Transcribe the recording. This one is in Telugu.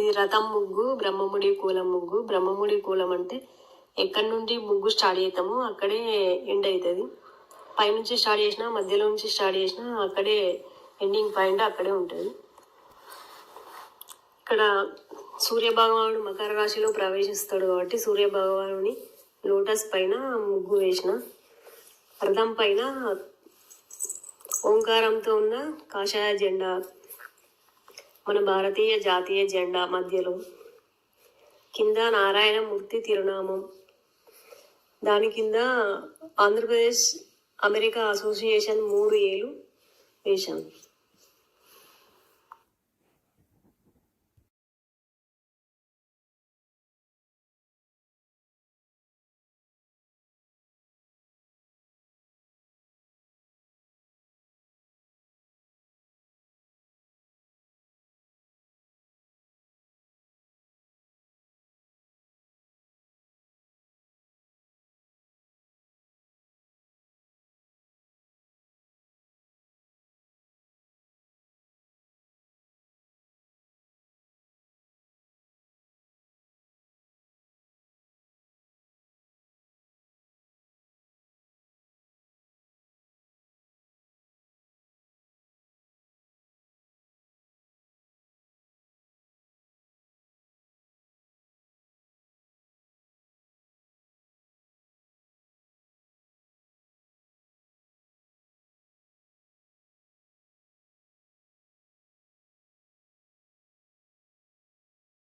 ఇది రథం ముగ్గు బ్రహ్మముడి కూలం ముగ్గు. బ్రహ్మముడి కూలం అంటే ఎక్కడి నుండి ముగ్గు స్టార్ట్ చేస్తామో అక్కడే ఎండ్ అవుతుంది. పైనుంచి స్టార్ట్ చేసినా మధ్యలో నుంచి స్టార్ట్ చేసినా అక్కడే ఎండింగ్ పాయింట్ అక్కడే ఉంటుంది. ఇక్కడ సూర్యభగవానుడు మకర రాశిలో ప్రవేశిస్తాడు కాబట్టి సూర్య భగవానుని లోటస్ పైన ముగ్గు వేసిన రథం పైన ఓంకారంతో ఉన్న కాషాయ జెండా మన భారతీయ జాతీయ జెండా మధ్యలో. కింద నారాయణమూర్తి తిరునామం. దాని కింద ఆంధ్రప్రదేశ్ అమెరికా అసోసియేషన్ మూడు ఏళ్ళు వేశాం.